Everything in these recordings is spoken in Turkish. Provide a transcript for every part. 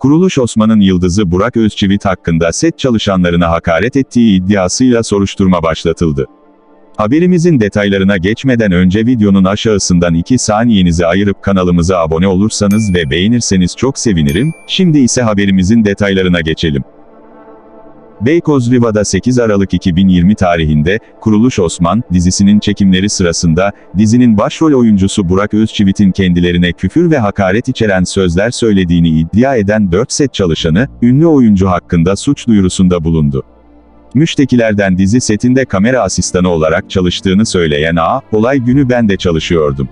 Kuruluş Osman'ın yıldızı Burak Özçivit hakkında set çalışanlarına hakaret ettiği iddiasıyla soruşturma başlatıldı. Haberimizin detaylarına geçmeden önce videonun aşağısından 2 saniyenizi ayırıp kanalımıza abone olursanız ve beğenirseniz çok sevinirim, şimdi ise haberimizin detaylarına geçelim. Beykoz Riva'da 8 Aralık 2020 tarihinde, Kuruluş Osman, dizisinin çekimleri sırasında, dizinin başrol oyuncusu Burak Özçivit'in kendilerine küfür ve hakaret içeren sözler söylediğini iddia eden 4 set çalışanı, ünlü oyuncu hakkında suç duyurusunda bulundu. Müştekilerden dizi setinde kamera asistanı olarak çalıştığını söyleyen A, olay günü ben de çalışıyordum.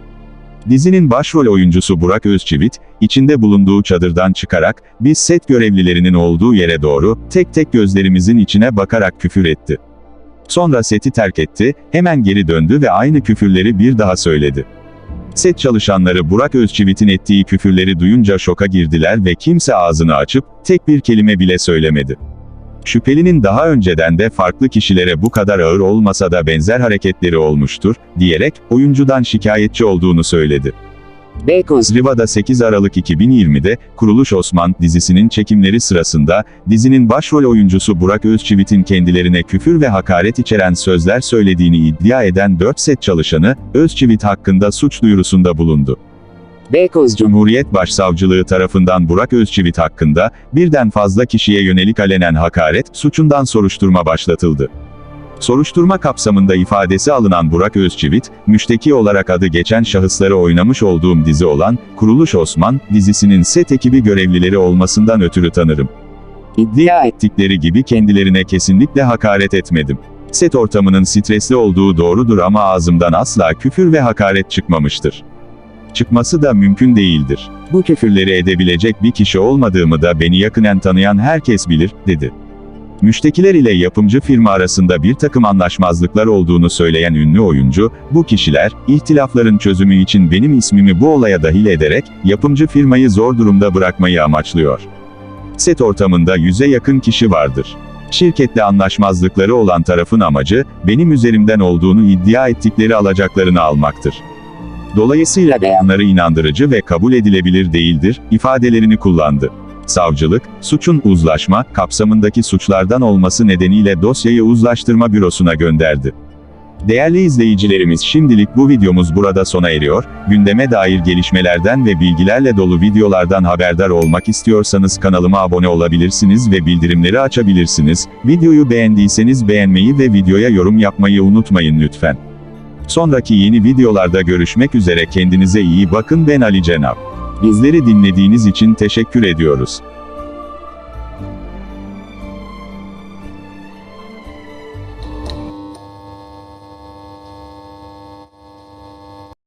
Dizinin başrol oyuncusu Burak Özçivit, içinde bulunduğu çadırdan çıkarak, biz set görevlilerinin olduğu yere doğru, tek tek gözlerimizin içine bakarak küfür etti. Sonra seti terk etti, hemen geri döndü ve aynı küfürleri bir daha söyledi. Set çalışanları Burak Özçivit'in ettiği küfürleri duyunca şoka girdiler ve kimse ağzını açıp, tek bir kelime bile söylemedi. Şüphelinin daha önceden de farklı kişilere bu kadar ağır olmasa da benzer hareketleri olmuştur, diyerek, oyuncudan şikayetçi olduğunu söyledi. Beykoz Riva'da 8 Aralık 2020'de, Kuruluş Osman dizisinin çekimleri sırasında, dizinin başrol oyuncusu Burak Özçivit'in kendilerine küfür ve hakaret içeren sözler söylediğini iddia eden 4 set çalışanı, Özçivit hakkında suç duyurusunda bulundu. Beykoz Cumhuriyet Başsavcılığı tarafından Burak Özçivit hakkında, birden fazla kişiye yönelik alenen hakaret, suçundan soruşturma başlatıldı. Soruşturma kapsamında ifadesi alınan Burak Özçivit, müşteki olarak adı geçen şahısları oynamış olduğum dizi olan, Kuruluş Osman, dizisinin set ekibi görevlileri olmasından ötürü tanırım. İddia ettikleri gibi kendilerine kesinlikle hakaret etmedim. Set ortamının stresli olduğu doğrudur ama ağzımdan asla küfür ve hakaret çıkmamıştır. Çıkması da mümkün değildir. Bu küfürleri edebilecek bir kişi olmadığımı da beni yakinen tanıyan herkes bilir, dedi. Müştekiler ile yapımcı firma arasında bir takım anlaşmazlıklar olduğunu söyleyen ünlü oyuncu, bu kişiler, ihtilafların çözümü için benim ismimi bu olaya dahil ederek, yapımcı firmayı zor durumda bırakmayı amaçlıyor. Set ortamında yüze yakın kişi vardır. Şirketle anlaşmazlıkları olan tarafın amacı, benim üzerimden olduğunu iddia ettikleri alacaklarını almaktır. Dolayısıyla beyanları inandırıcı ve kabul edilebilir değildir, ifadelerini kullandı. Savcılık, suçun uzlaşma kapsamındaki suçlardan olması nedeniyle dosyayı uzlaştırma bürosuna gönderdi. Değerli izleyicilerimiz şimdilik bu videomuz burada sona eriyor, gündeme dair gelişmelerden ve bilgilerle dolu videolardan haberdar olmak istiyorsanız kanalıma abone olabilirsiniz ve bildirimleri açabilirsiniz, videoyu beğendiyseniz beğenmeyi ve videoya yorum yapmayı unutmayın lütfen. Sonraki yeni videolarda görüşmek üzere kendinize iyi bakın ben Ali Cenap. Bizleri dinlediğiniz için teşekkür ediyoruz.